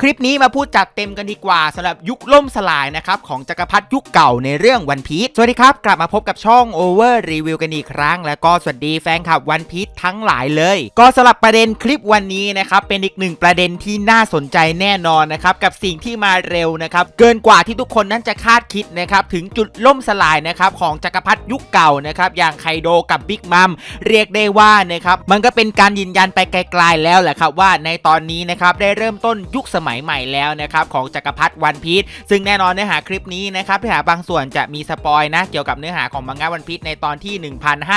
คลิปนี้มาพูดจัดเต็มกันดีกว่าสำหรับยุคล่มสลายนะครับของจักรพรรดิยุคเก่าในเรื่องวันพี e สวัสดีครับ กลับมาพบกับช่อง Over Review กันอีกครั้ง แล้วก็สวัสดีแฟนคลับวันพี e ทั้งหลายเลย ก็สำหรับประเด็นคลิปวันนี้นะครับเป็นอีกหนึ่งประเด็นที่น่าสนใจแน่นอนนะครับกับสิ่งที่มาเร็วนะครับเกินกว่าที่ทุกคนนั้นจะคาดคิดนะครับถึงจุดล่มสลายนะครับของจักรพรรดิยุคเก่านะครับอย่างไคโดกับบิ๊กมัมเรียกได้ว่านะครับมันก็เป็นการยืนยันไปไกล ๆ แล้วแหละครับว่าในตอนนี้นะครับได้เริ่มต้นยุคสมยใหม่แล้วนะครับของจักรพรรดิวันพีชซึ่งแน่นอนเนื้อหาคลิปนี้นะครับเนื้อหาบางส่วนจะมีสปอยนะเกี่ยวกับเนื้อหาของมังงะวันพีชในตอนที่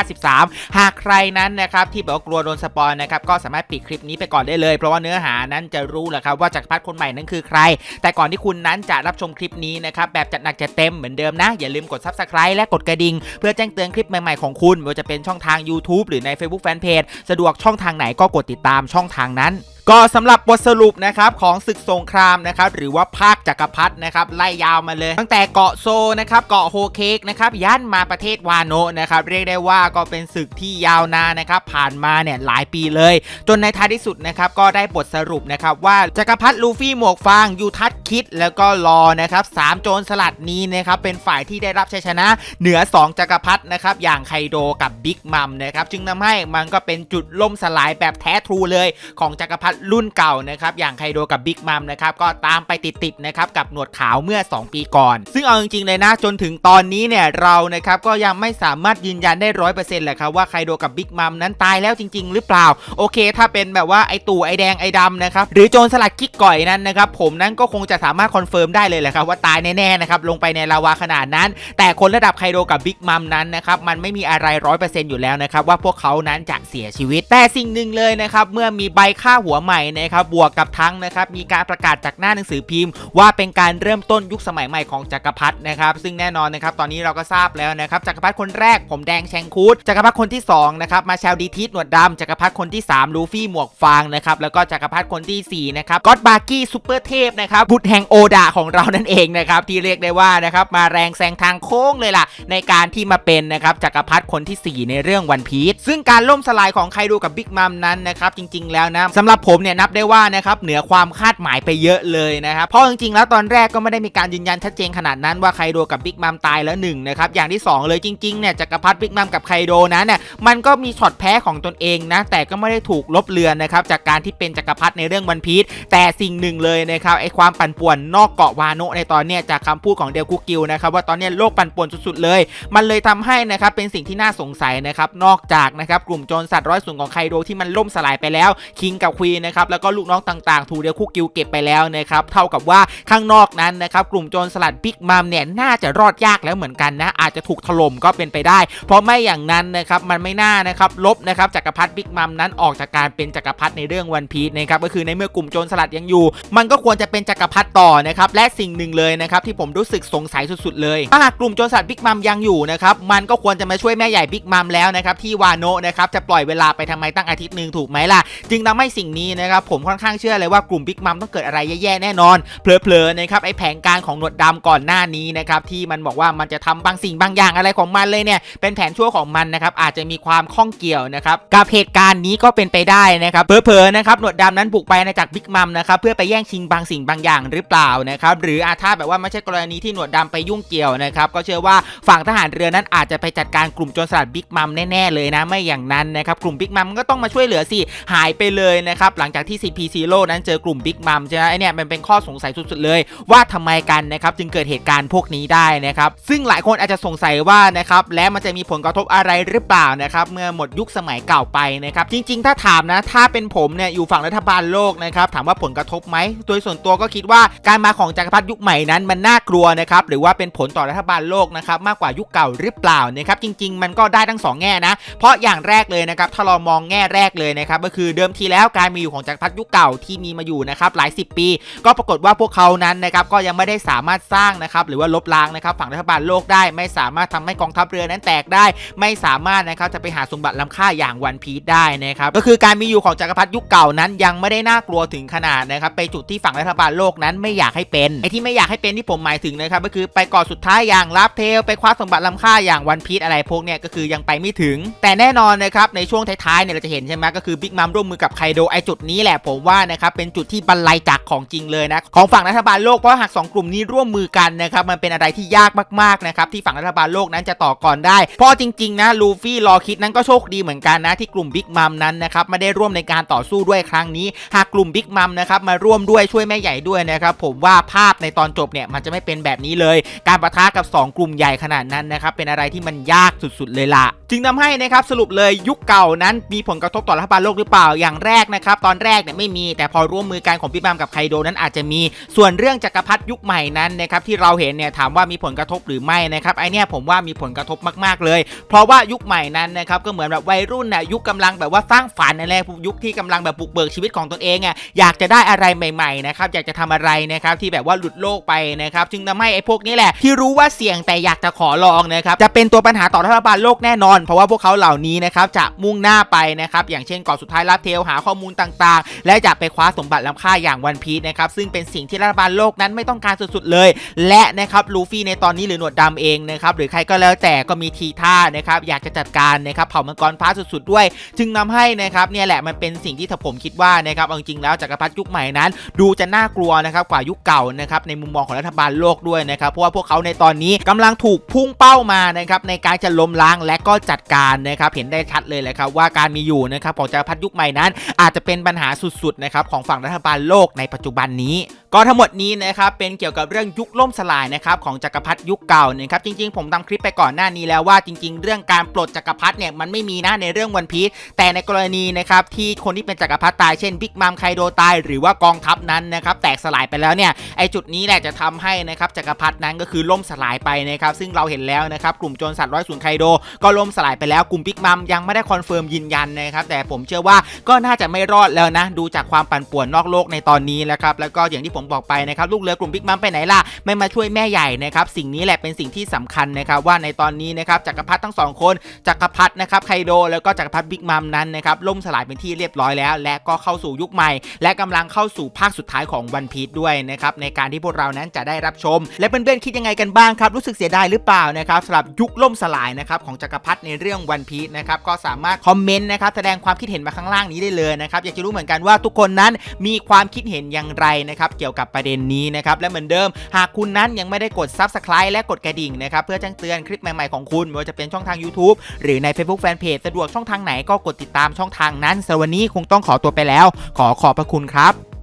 1053 หากใครนั้นนะครับที่แบบว่ากลัวโดนสปอยนะครับก็สามารถปิดคลิปนี้ไปก่อนได้เลย เพราะว่าเนื้อหานั้นจะรู้แหละครับว่าจักรพรรดิคนใหม่นั้นคือใคร แต่ก่อนที่คุณนั้นจะรับชมคลิปนี้นะครับแบบจัดหนักจัดเต็มเหมือนเดิมนะ อย่าลืมกด subscribe และกดกระดิ่งเพื่อแจ้งเตือนคลิปใหม่ๆของคุณไม่ว่าจะเป็นช่องทาง YouTube หรือใน Facebook Fanpage สะดวกช่องทางไหนก็กดติดตามช่องทางนั้น ก็สำหรับบทสรุปนะครับของศึกสงครามนะครับหรือว่าภาคจักรพรรดินะครับไล่ยาวมาเลย ตั้งแต่เกาะโซนะครับเกาะโฮเคกนะครับยันมาประเทศวาโนะนะครับเรียกได้ว่าก็เป็นศึกที่ยาวนานนะครับผ่านมาเนี่ยหลายปีเลย จนในท้ายที่สุดนะครับก็ได้บทสรุปนะครับว่าจักรพรรดิลูฟี่หมวกฟางยูทัศคิด แล้วก็รอนะครับสามโจรสลัดนี้นะครับเป็นฝ่ายที่ได้รับชัยชนะ เหนือ 2จักรพรรดินะครับอย่างไคโดกับบิ๊กมัมนะครับจึงทำให้มันก็เป็นจุดล่มสลายแบบแท้ทรูเลยของจักรพรรดิรุ่นเก่านะครับอย่างไคโดกับบิ๊กมัมนะครับก็ตามไปติดๆนะครับกับหนวดขาวเมื่อ 2 ปีก่อน ซึ่งเอาจริงๆเลยนะจนถึงตอนนี้เนี่ยเรานะครับก็ยังไม่สามารถยืนยันได้ร้อยเปอร์เซ็นต์แหละครับว่าไคโดกับบิ๊กมัมนั้นตายแล้วจริง ๆ หรือเปล่า โอเค ถ้าเป็นแบบว่าไอตู่ไอแดงไอดำนะครับหรือโจรสลัดคิกก่อยนั้นนะครับผมนั้นก็คงจะสามารถคอนเฟิร์มได้เลยแหละครับว่าตายแน่ๆนะครับลงไปในลาวาขนาดนั้น แต่คนระดับไคโดกับบิ๊กมัมนั้นนะครับมันไม่มีอะไรร้อยเปอร์เซ็นต์อยู่แล้วนะครับว่าพวกเขานั้นจะเสียชีวิต แต่สิ่งหนึ่งเลยนะครับเมื่อมีใบค่าหัวใหม่นะครับบวกกับทั้งนะครับมีการประกาศจากหน้าหนังสือพิมพ์ ว่าเป็นการเริ่มต้นยุคสมัยใหม่ของจักรพรรดินะครับซึ่งแน่นอนนะครับตอนนี้เราก็ทราบแล้วนะครับจักรพรรดิคนแรกผมแดงแชงคูดจักรพรรดิคนที่สองนะครับมาแชลดีทิสหนวดดำจักรพรรดิคนที่สามลูฟี่หมวกฟางนะครับแล้วก็จักรพรรดิคนที่สี่นะครับก็อดบาร์กี้ซูเปอร์เทพนะครับบุตรแห่งโอดาของเรานั่นเองนะครับที่เรียกได้ว่านะครับมาแรงแซงทางโค้งเลยล่ะ ในการที่มาเป็นนะครับจักรพรรดิคนทีสี่4 ในเรื่องวันพีชซึ่งการล่มสลายของไคโดกับบิ๊กมัมนั้นนะครับจริง ๆแล้วนะสำหรับผมมเนี่ยนับได้ว่านะครับเหนือความคาดหมายไปเยอะเลยนะครับเพราะจริงๆแล้วตอนแรกก็ไม่ได้มีการยืนยันชัดเจนขนาดนั้นว่าไคโดกับบิ๊กมัมตายแล้วหนึ่งนะครับอย่างที่สองเลยจริงๆเนี่ยจักรพรรดิบิ๊กมัมกับไคโดนั้นเนี่ยมันก็มีช็อตแพ้ของตนเองนะแต่ก็ไม่ได้ถูกลบเลือนนะครับจากการที่เป็นจักรพรรดิในเรื่องวันพีชแต่สิ่งหนึ่งเลยนะครับไอความปั่นป่วนนอกเกาะวาโนะในตอนเนี้ยจากคำพูดของเดลคุกิลนะครับว่าตอนเนี้ยโลกปั่นป่วนสุดๆเลย มันเลยทำให้นะครับเป็นสิ่งที่น่าสงสัยนะครับนอกจากนะครับกลุ่มโจรสัตว์ร้อยส่วนของไคโดที่มันล่มสลายไปแล้วคิงกับควีนนะครับแล้วก็ลูกน้องต่างๆ ถูกเดลคุกิลเก็บไปแล้วนะครับเท่ากับว่าข้างนอกนั้นนะครับกลุ่มโจรสลัดบิ๊กมัมเนี่ยน่าจะรอดยากแล้วเหมือนกันนะอาจจะถูกถล่มก็เป็นไปได้ เพราะไม่อย่างนั้นนะครับมันไม่น่านะครับลบนะครับจักรพรรดิบิ๊กมัมนั้นออกจากการเป็นจักรพรรดิในเรื่องวันพีชนะครับก็คือในเมื่อกลุ่มโจรสลัดยังอยู่ มันก็ควรจะเป็นจักรพรรดิต่อนะครับและสิ่งหนึ่งเลยนะครับที่ผมรู้สึกสงสัยสุดๆเลยถ้าหากกลุ่มโจรสลัดบิ๊กมัมยังอยู่นะครับมันก็ควรจะมาช่วยแม่ใหญ่บิ๊กมัมแล้วนะครับที่วาโนะนะครับจะปล่อยเวลาไปทำไมตั้งอาทิตย์หนึ่งถูกไหมล่ะ จึงทำให้สิ่งนี้นะครับผมค่อนข้างเชื่อเลยว่ากลุ่มบิ๊กมัมต้องเกิดอะไรแย่ๆแน่นอนเผลอๆนะครับไอแผนการของหนวดดำก่อนหน้านี้นะครับที่มันบอกว่ามันจะทำบางสิ่งบางอย่างอะไรของมันเลยเนี่ยเป็นแผนชั่วของมันนะครับอาจจะมีความข้องเกี่ยวนะครับกับเหตุการณ์นี้ก็เป็นไปได้นะครับเผลอๆนะครับหนวดดำนั้นบุกไปในจากบิ๊กมัมนะครับเพื่อไปแย่งชิงบางสิ่งบางอย่างหรือเปล่านะครับหรืออาถ้าแบบว่าไม่ใช่กรณีที่หนวดดำไปยุ่งเกี่ยวนะครับก็เชื่อว่าฝั่งทหารเรือนั้นอาจจะไปจัดการกลุ่มโจรสลัดบิ๊กมัมแน่ๆเลยนะไม่อย่างนั้นนะครับกลุ่มบิ๊กมัมก็ต้องมาช่วยเหลือสิหายไปเลยนะครับหลังจากที่ CP Zero นั้นเจอกลุ่มบิ๊กมัมใช่ไหมไอเนี่ยมันเป็นข้อสงสัยสุดๆเลย ว่าทำไมกันนะครับจึงเกิดเหตุการณ์พวกนี้ได้นะครับซึ่งหลายคนอาจจะสงสัยว่านะครับและมันจะมีผลกระทบอะไรหรือเปล่านะครับเมื่อหมดยุคสมัยเก่าไปนะครับจริง ๆ ถ้าถามนะถ้าเป็นผมเนี่ยอยู่ฝั่งรัฐบาลโลกนะครับถามว่าผลกระทบไหมโดยส่วนตัวก็คิดว่าการมาของจักรพรรดิยุคใหม่นั้นมันน่ากลัวนะครับหรือว่าเป็นผลต่อรัฐบาลโลกนะครับมากกว่ายุคเก่าหรือเปล่านะครับจริง ๆ มันก็ได้ทั้งสองแง่นะเพราะอย่างแรกเลยนะครับถ้าเรามองแง่แรกเลยนะครับก็คือเดิมทีแล้วการมีอยู่ของจักรพรรดิยุคเก่าที่มีมาอยู่นะครับหลายสิบปี ก็ปรากฏว่าพวกเขานั้นนะครับก็ยังไม่ได้สามารถสร้างนะครับหรือว่าลบล้างนะครับฝั่งรัฐบาลโลกได้ ไม่สามารถทำให้กองทัพเรือนั้นแตกได้ ไม่สามารถนะครับจะไปหาสมบัติล้ำค่าอย่างวันพีชได้นะครับก็คือการมีอยู่ของจักรพรรดิยุคเก่านั้นยังไม่ได้น่ากลัวถึงขนาดนะครับไปจุดที่ฝั่งรัฐบาลโลกนั้นไม่อยากให้เป็นไอ้ที่ไม่อยากให้เป็นที่ผมหมายถึงนะครับก็คือไปก่อสุดท้ายอย่างลาฟเทลไปคว้าสมบัติล้ำค่าอย่างวันพีชอะไรพวกเนี้ยก็คือยังไปไม่ถึง แต่แน่นอนนะครับในช่วงท้ายๆเนี่ยเราจะเห็นใช่ไหมก็คือบิ๊กมัมร่วมมือกับไคโดไอจุดดนี้แหละผมว่านะครับเป็นจุดที่บรรลัยจักของจริงเลยนะของฝั่งรัฐบาลโลกเพราะหากสองกลุ่มนี้ร่วมมือกันนะครับมันเป็นอะไรที่ยากมากๆนะครับที่ฝั่งรัฐบาลโลกนั้นจะต่อก่อนได้ เพราะจริงๆนะลูฟี่รอคิดนั้นก็โชคดีเหมือนกันนะที่กลุ่มบิ๊กมัมนั้นนะครับไม่ได้ร่วมในการต่อสู้ด้วยครั้งนี้ หากกลุ่มบิ๊กมัมนะครับมาร่วมด้วยช่วยแม่ใหญ่ด้วยนะครับผมว่าภาพในตอนจบเนี่ยมันจะไม่เป็นแบบนี้เลย การประทะกับ 2 กลุ่มใหญ่ขนาดนั้นนะครับเป็นอะไรที่มันยากสุดๆเลยล่ะ จึงทำให้นะครับสรุปเลยยุคเก่านั้นมีผลกระทบต่อรัฐบาลโลกหรือเปล่าอย่างแรกนะครับตอนแรกเนี่ยไม่มี แต่พอร่วมมือกันของพี่บามกับไคโดนั้นอาจจะมี ส่วนเรื่องจักรพรรดิยุคใหม่นั้นนะครับที่เราเห็นเนี่ยถามว่ามีผลกระทบหรือไม่นะครับไอเนี่ยผมว่ามีผลกระทบมากๆเลย เพราะว่ายุคใหม่นั้นนะครับก็เหมือนแบบวัยรุ่นน่ะยุคกำลังแบบว่าสร้างฝันอะไรยุคที่กำลังแบบบุกเบิกชีวิตของตนเองอะอยากจะได้อะไรใหม่ๆนะครับอยากจะทำอะไรนะครับที่แบบว่าหลุดโลกไปนะครับจึงทำให้ไอ้พวกนี้แหละ ที่รู้ว่าเสี่ยงแต่อยากจะขอลองนะครับจะเป็นตัวปัญหาต่อรัฐบาลโลกแน่นอน เพราะว่าพวกเขาเหล่านี้นะครับจะมุ่งหน้าไปนะครับอย่างเช่นก่อนสุดท้ายลาเทลหาข้อมูลต่างๆ และจะไปคว้าสมบัติล้ำค่าอย่างวันพีชนะครับซึ่งเป็นสิ่งที่รัฐบาลโลกนั้นไม่ต้องการสุดๆเลย และนะครับลูฟี่ในตอนนี้หรือหนวดดำเองนะครับหรือใครก็แล้วแต่ก็มีทีท่านะครับอยากจะจัดการนะครับเผ่ามังกรฟ้าสุดๆด้วย จึงนำให้นะครับเนี่ยแหละมันเป็นสิ่งที่ถ้าผมคิดว่านะครับเอาจริงๆแล้วจักรพรรดิยุคใหม่นั้น ดูจะน่ากลัวนะครับกว่ายุคเก่านะครับในมุมมองของรัฐบาลโลกด้วยนะครับเพราะว่าพวกเขาในตอนนี้กำลังถูกพุ่งเป้ามานะครับในการจะล้มล้างและก็จัดการนะครับเห็นได้ชัดเลยแหละครับว่าการมีอยู่นะครับของจักรพรรดิยุคใหม่นั้น อาจจะเป็นปัญหาสุดๆนะครับของฝั่งรัฐบาลโลกในปัจจุบันนี้ ก็ทั้งหมดนี้นะครับเป็นเกี่ยวกับเรื่องยุคล่มสลายนะครับของจักรพรรดิยุคเก่านะครับจริงๆ ผมทำคลิปไปก่อนหน้านี้แล้วว่าจริง ๆ เรื่องการปลดจักรพรรดิเนี่ยมันไม่มีนะในเรื่องวันพีชแต่ในกรณีนะครับที่คนที่เป็นจักรพรรดิตายเช่นบิ๊กมัมไคโดตายหรือว่ากองทัพนั้นนะครับแตกสลายไปแล้วเนี่ยไอจุดนี้แหละจะทำให้นะครับจักรพรรดินั้นก็คือล่มสลายไปนะครับซึ่งเราเห็นแล้วนะครับกลุ่มโจรสัตว์ร้อยศูนย์ไคโดก็ล่มสลายไปแล้วกลุ่มบิ๊กมัมยังไม่ได้คอนเฟิร์มยืนยันนะครับแต่ผมเชื่อว่าก็น่าจะไม่รอดแล้วนะดูจากความปั่นป่วนนอกโลกในตอนนี้แล้วครับแล้วก็อย่างที่ผมบอกไปนะครับลูกเรือกลุ่มบิ๊กมัมไปไหนล่ะไม่มาช่วยแม่ใหญ่นะครับสิ่งนี้แหละเป็นสิ่งที่สำคัญนะครับว่าในตอนนี้นะครับจักรพรรดิทั้งสองคนจักรพรรดินะครับไคโดแล้วก็จักรพรรดิบิ๊กมัมนั้นนะครับล่มสลายเป็นที่เรียบร้อยแล้ว และก็เข้าสู่ยุคใหม่ และกำลังเข้าสู่ภาคสุดท้ายของวันพี e ด้วยนะครับในการที่พวกเรานั้นจะได้รับชม และเพื่อนๆคิดยังไงกันบ้างครับรู้สึกเสียดายหรือเปล่านะครับสำหรับยุคล่มสลายนะครับของจักรพรรดิในเรื่องวันพี e นะครับก็สามารถคอมเมนต์นะครับแสดงความคิดเห็นมาข้างล่างนี้ได้เลยนะครับอยากจะรู้เหมือนกันว่าทุกคนนั้นมีความคิดเห็นอย่างไรนะครับเกี่ยวกับประเด็นนี้นะครับและเหมือนเดิม หากคุณนั้นยังไม่ได้กด s u b สไครต์และกดกระดิ่งนะครับเพื่อแจ้งเตือนคลิปใหม่ๆของคุณไม่ว่าจะเป็นช่องทาง YouTube หรือใน Facebook Fanpage สะดวกช่องทางไหนก็กดติดตามช่องทางนั้นสำหรับวันนี้คงต้องขอตัวไปแล้ว ขอขอบพระคุณครับ